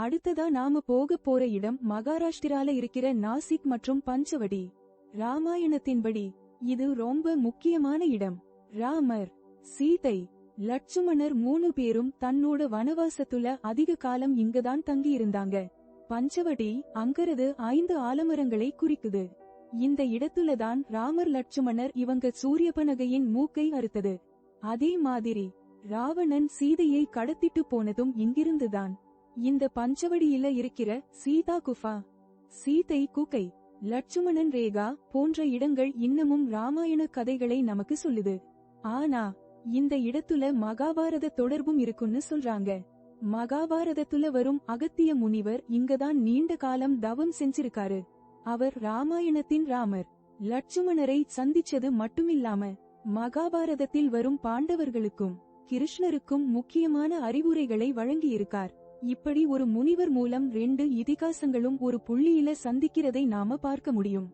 அடுத்ததா நாம போக போற இடம் மகாராஷ்டிரால இருக்கிற நாசிக் மற்றும் பஞ்சவடி ராமாயணத்தின்படி இது ரொம்ப முக்கியமான இடம். ராமர் சீதை லட்சுமணர் மூணு பேரும் தன்னோட வனவாசத்துல அதிக காலம் இங்கதான் தங்கி இருந்தாங்க பஞ்சவடி அங்கறது ஐந்து ஆலமரங்களை குறிக்குது. இந்த இடத்துலதான் ராமர் லட்சுமணர் இவங்க சூரியபனகையின் மூக்கை அறுத்தது. அதே மாதிரி ராவணன் சீதையை கடத்திட்டு போனதும் இங்கிருந்துதான். இந்த பஞ்சவடியில இருக்கிற சீதா குஃபா சீதை குகை லட்சுமணன் ரேகா போன்ற இடங்கள் இன்னமும் ராமாயண கதைகளை நமக்கு சொல்லுது. ஆனா இந்த இடத்துல மகாபாரத தொடர்பும் இருக்குன்னு சொல்றாங்க. மகாபாரதத்துல வரும் அகத்திய முனிவர் இங்கதான் நீண்ட காலம் தவம் செஞ்சிருக்காரு. அவர் ராமாயணத்தின் ராமர். லட்சுமணரை சந்திச்சது மட்டுமில்லாம மகாபாரதத்தில் வரும் பாண்டவர்களுக்கும் கிருஷ்ணருக்கும் முக்கியமான அறிவுரைகளை வழங்கியிருக்கார். இப்படி ஒரு முனிவர் மூலம் ரெண்டு இதிகாசங்களும் ஒரு புள்ளியில சந்திக்கிறதை நாம பார்க்க முடியும்.